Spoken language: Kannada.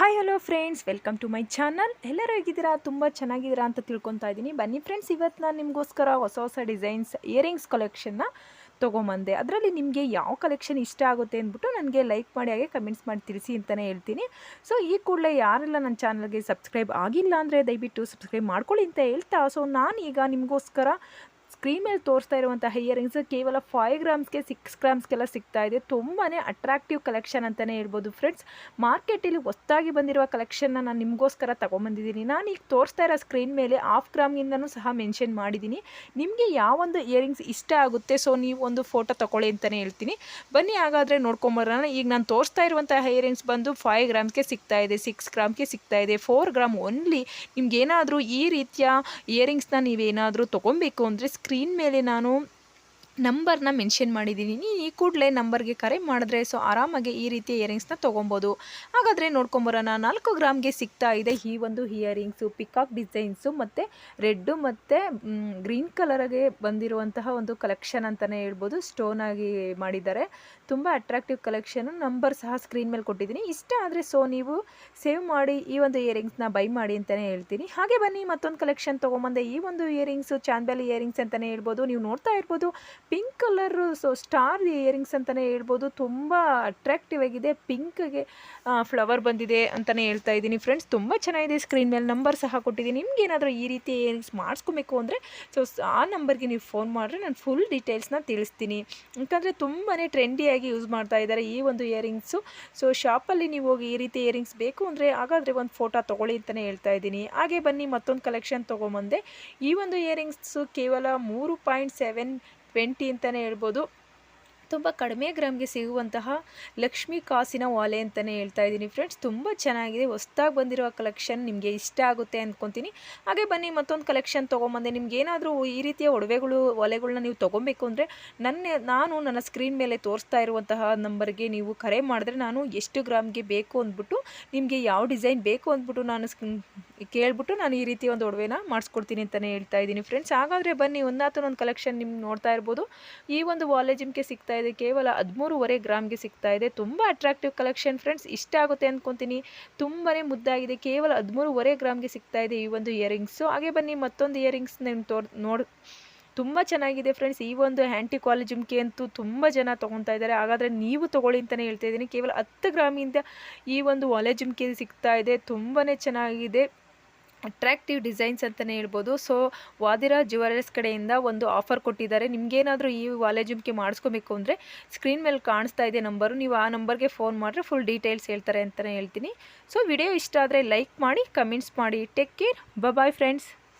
Hi hello friends welcome to my channel ಎಲ್ಲರೂ ಹೇಗಿದ್ದೀರಾ? ತುಂಬ ಚೆನ್ನಾಗಿದ್ದೀರಾ ಅಂತ ತಿಳ್ಕೊತಾ ಇದ್ದೀನಿ. ಬನ್ನಿ ಫ್ರೆಂಡ್ಸ್ ಇವತ್ತು ನಾನು ನಿಮಗೋಸ್ಕರ ಹೊಸ ಹೊಸ ಡಿಸೈನ್ಸ್ ಇಯರಿಂಗ್ಸ್ ಕಲೆಕ್ಷನ್ನ ತೊಗೊಂಬಂದೆ. ಅದರಲ್ಲಿ ನಿಮಗೆ ಯಾವ ಕಲೆಕ್ಷನ್ ಇಷ್ಟ ಆಗುತ್ತೆ ಅಂದ್ಬಿಟ್ಟು ನನಗೆ ಲೈಕ್ ಮಾಡಿ, ಹಾಗೆ ಕಮೆಂಟ್ಸ್ ಮಾಡಿ ತಿಳಿಸಿ ಅಂತಲೇ ಹೇಳ್ತೀನಿ. ಸೊ ಈ ಕೂಡಲೇ ಯಾರೆಲ್ಲ ನನ್ನ ಚಾನಲ್ಗೆ ಸಬ್ಸ್ಕ್ರೈಬ್ ಆಗಿಲ್ಲ ಅಂದರೆ ದಯವಿಟ್ಟು ಸಬ್ಸ್ಕ್ರೈಬ್ ಮಾಡ್ಕೊಳ್ಳಿ ಅಂತ ಹೇಳ್ತಾ. ಸೊ ಈಗ ನಿಮಗೋಸ್ಕರ ಸ್ಕ್ರೀನ್ ಮೇಲೆ ತೋರಿಸ್ತಾ ಇರುವಂತಹ ಇಯರಿಂಗ್ಸ್ ಕೇವಲ ಫೈವ್ ಗ್ರಾಮ್ಸ್ಗೆ ಸಿಕ್ಸ್ ಗ್ರಾಮ್ಸ್ಗೆಲ್ಲ ಸಿಗ್ತಾ ಇದೆ. ತುಂಬಾ ಅಟ್ರಾಕ್ಟಿವ್ ಕಲೆಕ್ಷನ್ ಅಂತಲೇ ಹೇಳ್ಬೋದು ಫ್ರೆಂಡ್ಸ್ ಮಾರ್ಕೆಟಲ್ಲಿ ಹೊಸ್ದಾಗಿ ಬಂದಿರುವ ಕಲೆಕ್ಷನ್ನ ನಾನು ನಿಮಗೋಸ್ಕರ ತೊಗೊಂಬಂದಿದ್ದೀನಿ. ನಾನು ಈಗ ತೋರಿಸ್ತಾ ಇರೋ ಸ್ಕ್ರೀನ್ ಮೇಲೆ ಹಾಫ್ ಗ್ರಾಮ್ಗಿಂದನೂ ಸಹ ಮೆನ್ಷನ್ ಮಾಡಿದ್ದೀನಿ. ನಿಮಗೆ ಯಾವೊಂದು ಇಯರಿಂಗ್ಸ್ ಇಷ್ಟ ಆಗುತ್ತೆ ಸೊ ನೀವು ಒಂದು ಫೋಟೋ ತೊಗೊಳ್ಳಿ ಅಂತಲೇ ಹೇಳ್ತೀನಿ. ಬನ್ನಿ ಹಾಗಾದರೆ ನೋಡ್ಕೊಂಬರೋಣ. ಈಗ ನಾನು ತೋರಿಸ್ತಾ ಇರುವಂತಹ ಇಯರಿಂಗ್ಸ್ ಬಂದು ಫೈವ್ ಗ್ರಾಮ್ಸ್ಗೆ ಸಿಗ್ತಾ ಇದೆ ಸಿಕ್ಸ್ ಗ್ರಾಮ್ಗೆ ಸಿಗ್ತಾ ಇದೆ ಫೋರ್ ಗ್ರಾಮ್ ಓನ್ಲಿ ನಿಮ್ಗೇನಾದರೂ ಈ ರೀತಿಯ ಇಯರಿಂಗ್ಸ್ನ ನೀವೇನಾದರೂ ತೊಗೊಬೇಕು ಅಂದರೆ ಸ್ಕ್ರೀನ್ ಮೇಲೆ ನಾನು ನಂಬರ್ನ ಮೆನ್ಷನ್ ಮಾಡಿದ್ದೀನಿ ನೀನು ಈ ಕೂಡಲೇ ನಂಬರ್ಗೆ ಕರೆ ಮಾಡಿದ್ರೆ ಸೊ ಆರಾಮಾಗಿ ಈ ರೀತಿಯ ಇಯರಿಂಗ್ಸ್ನ ತೊಗೊಬೋದು. ಹಾಗಾದರೆ ನೋಡ್ಕೊಂಬರೋಣ. ನಾಲ್ಕು ಗ್ರಾಮ್ಗೆ ಸಿಗ್ತಾ ಇದೆ ಈ ಒಂದು ಇಯರಿಂಗ್ಸು. ಪಿಕಾಕ್ ಡಿಸೈನ್ಸು ಮತ್ತು ರೆಡ್ಡು ಮತ್ತು ಗ್ರೀನ್ ಕಲರ್ಗೆ ಬಂದಿರುವಂತಹ ಒಂದು ಕಲೆಕ್ಷನ್ ಅಂತಲೇ ಹೇಳ್ಬೋದು. ಸ್ಟೋನ್ ಆಗಿ ಮಾಡಿದ್ದಾರೆ. ತುಂಬ ಅಟ್ರಾಕ್ಟಿವ್ ಕಲೆಕ್ಷನು. ನಂಬರ್ ಸಹ ಸ್ಕ್ರೀನ್ ಮೇಲೆ ಕೊಟ್ಟಿದ್ದೀನಿ. ಇಷ್ಟ ಆದರೆ ಸೊ ನೀವು ಸೇವ್ ಮಾಡಿ ಈ ಒಂದು ಇಯರಿಂಗ್ಸ್ನ ಬೈ ಮಾಡಿ ಅಂತಲೇ ಹೇಳ್ತೀನಿ. ಹಾಗೆ ಬನ್ನಿ ಮತ್ತೊಂದು ಕಲೆಕ್ಷನ್ ತೊಗೊಂಬಂದೆ. ಈ ಒಂದು ಇಯರಿಂಗ್ಸು ಚಾಂದಲ್ ಇಯರಿಂಗ್ಸ್ ಅಂತಲೇ ಹೇಳ್ಬೋದು. ನೀವು ನೋಡ್ತಾ ಇರ್ಬೋದು. Pink colour, so star earrings ಅಂತಲೇ ಹೇಳ್ಬೋದು. ತುಂಬ ಅಟ್ರಾಕ್ಟಿವ್ ಆಗಿದೆ. ಪಿಂಕ್ಗೆ ಫ್ಲವರ್ ಬಂದಿದೆ ಅಂತಲೇ ಹೇಳ್ತಾ ಇದ್ದೀನಿ ಫ್ರೆಂಡ್ಸ್. ತುಂಬ ಚೆನ್ನಾಗಿದೆ ಸ್ಕ್ರೀನ್ ಮೇಲೆ ನಂಬರ್ ಸಹ ಕೊಟ್ಟಿದ್ದೀನಿ. ನಿಮ್ಗೇನಾದರೂ ಈ ರೀತಿ ಇಯರಿಂಗ್ಸ್ ಮಾಡಿಸ್ಕೊಬೇಕು ಅಂದರೆ, ಸೊ ಆ ನಂಬರ್ಗೆ ನೀವು ಫೋನ್ ಮಾಡಿದ್ರೆ ನಾನು ಫುಲ್ ಡೀಟೇಲ್ಸ್ನ ತಿಳಿಸ್ತೀನಿ. ಯಾಕಂದರೆ ತುಂಬಾ ಟ್ರೆಂಡಿಯಾಗಿ ಯೂಸ್ ಮಾಡ್ತಾ ಇದ್ದಾರೆ ಈ ಒಂದು ಇಯರಿಂಗ್ಸು. ಸೊ ಶಾಪಲ್ಲಿ ನೀವು ಹೋಗಿ ಈ ರೀತಿ ಇಯರಿಂಗ್ಸ್ ಬೇಕು ಅಂದರೆ ಹಾಗಾದರೆ ಒಂದು ಫೋಟೋ ತೊಗೊಳ್ಳಿ ಅಂತಲೇ ಹೇಳ್ತಾ ಇದ್ದೀನಿ. ಹಾಗೆ ಬನ್ನಿ ಮತ್ತೊಂದು ಕಲೆಕ್ಷನ್ ತೊಗೊಂಬಂದೆ. ಈ ಒಂದು ಇಯರಿಂಗ್ಸು ಕೇವಲ ಮೂರು ಪಾಯಿಂಟ್ ಸೆವೆನ್ ಟ್ವೆಂಟಿ ಅಂತಲೇ ಹೇಳ್ಬೋದು. ತುಂಬ ಕಡಿಮೆ ಗ್ರಾಮ್ಗೆ ಸಿಗುವಂತಹ ಲಕ್ಷ್ಮಿ ಕಾಸಿನ ಒಲೆ ಅಂತಲೇ ಹೇಳ್ತಾ ಇದ್ದೀನಿ ಫ್ರೆಂಡ್ಸ್ ತುಂಬ ಚೆನ್ನಾಗಿದೆ. ಹೊಸ್ದಾಗಿ ಬಂದಿರುವ ಕಲೆಕ್ಷನ್ ನಿಮಗೆ ಇಷ್ಟ ಆಗುತ್ತೆ ಅಂದ್ಕೊತೀನಿ ಹಾಗೆ ಬನ್ನಿ, ಮತ್ತೊಂದು ಕಲೆಕ್ಷನ್ ತೊಗೊಂಬಂದೆ. ನಿಮ್ಗೆ ಏನಾದರೂ ಈ ರೀತಿಯ ಒಡವೆಗಳು ಒಲೆಗಳನ್ನ ನೀವು ತೊಗೊಬೇಕು ಅಂದರೆ ನನ್ನ, ನಾನು ನನ್ನ ಸ್ಕ್ರೀನ್ ಮೇಲೆ ತೋರಿಸ್ತಾ ಇರುವಂತಹ ನಂಬರ್ಗೆ ನೀವು ಕರೆ ಮಾಡಿದ್ರೆ ನಾನು ಎಷ್ಟು ಗ್ರಾಮ್ಗೆ ಬೇಕು ಅಂದ್ಬಿಟ್ಟು ನಿಮಗೆ ಯಾವ ಡಿಸೈನ್ ಬೇಕು ಅಂದ್ಬಿಟ್ಟು ನಾನು ಕೇಳ್ಬಿಟ್ಟು ನಾನು ಈ ರೀತಿ ಒಂದು ಒಡವೆನ ಮಾಡಿಸ್ಕೊಡ್ತೀನಿ ಅಂತಲೇ ಹೇಳ್ತಾ ಇದ್ದೀನಿ ಫ್ರೆಂಡ್ಸ್ ಹಾಗಾದರೆ ಬನ್ನಿ, ಒಂದಾತು ಒಂದು ಕಲೆಕ್ಷನ್ ನಿಮ್ಗೆ ನೋಡ್ತಾ ಇರ್ಬೋದು. ಈ ಒಂದು ವಾಲೆ ಜಿಮ್ಗೆ ಸಿಗ್ತಾ ಇದೆ, ಕೇವಲ ಹದಿಮೂರುವರೆ ಗ್ರಾಮ್ಗೆ ಸಿಗ್ತಾ ಇದೆ. ತುಂಬ ಅಟ್ರಾಕ್ಟಿವ್ ಕಲೆಕ್ಷನ್ ಫ್ರೆಂಡ್ಸ್ ಇಷ್ಟ ಆಗುತ್ತೆ ಅಂದ್ಕೊತೀನಿ ತುಂಬಾ ಮುದ್ದಾಗಿದೆ, ಕೇವಲ ಹದಿಮೂರುವರೆ ಗ್ರಾಮ್ಗೆ ಸಿಗ್ತಾ ಇದೆ ಈ ಒಂದು ಇಯರಿಂಗ್ಸು ಹಾಗೆ ಬನ್ನಿ, ಮತ್ತೊಂದು ಇಯರಿಂಗ್ಸ್ ನಿಮ್ಮ ತೋರ್, ನೋಡಿ, ತುಂಬ ಚೆನ್ನಾಗಿದೆ ಫ್ರೆಂಡ್ಸ್ ಈ ಒಂದು ಆ್ಯಂಟಿ ಕ್ವಾಲಿ ಜುಮ್ಕಿ ಅಂತೂ ತುಂಬ ಜನ ತೊಗೊತಾ ಇದ್ದಾರೆ. ಹಾಗಾದರೆ ನೀವು ತೊಗೊಳ್ಳಿ ಅಂತಲೇ ಹೇಳ್ತಾ ಇದ್ದೀನಿ. ಕೇವಲ ಹತ್ತು ಗ್ರಾಮಿಂದ ಈ ಒಂದು ಒಲೆ ಜುಮ್ಕೆ ಸಿಗ್ತಾ ಇದೆ. ತುಂಬಾ ಚೆನ್ನಾಗಿದೆ. ಅಟ್ರಾಕ್ಟಿವ್ ಡಿಸೈನ್ಸ್ ಅಂತಲೇ ಹೇಳ್ಬೋದು. ಸೊ, ವಾದಿರಾ ಜ್ಯುವೆಲರ್ಸ್ ಕಡೆಯಿಂದ ಒಂದು ಆಫರ್ ಕೊಟ್ಟಿದ್ದಾರೆ. ನಿಮಗೇನಾದರೂ ಈ ವಾಲೆ ಜುಮ್ಕೆ ಮಾಡಿಸ್ಕೋಬೇಕು ಅಂದರೆ ಸ್ಕ್ರೀನ್ ಮೇಲೆ ಕಾಣಿಸ್ತಾ ಇದೆ ನಂಬರು. ನೀವು ಆ ನಂಬರ್ಗೆ ಫೋನ್ ಮಾಡಿದ್ರೆ ಫುಲ್ ಡೀಟೇಲ್ಸ್ ಹೇಳ್ತಾರೆ ಅಂತಲೇ ಹೇಳ್ತೀನಿ. ಸೊ, ವಿಡಿಯೋ ಇಷ್ಟ ಆದರೆ ಲೈಕ್ ಮಾಡಿ, ಕಮೆಂಟ್ಸ್ ಮಾಡಿ. Take care. Bye friends.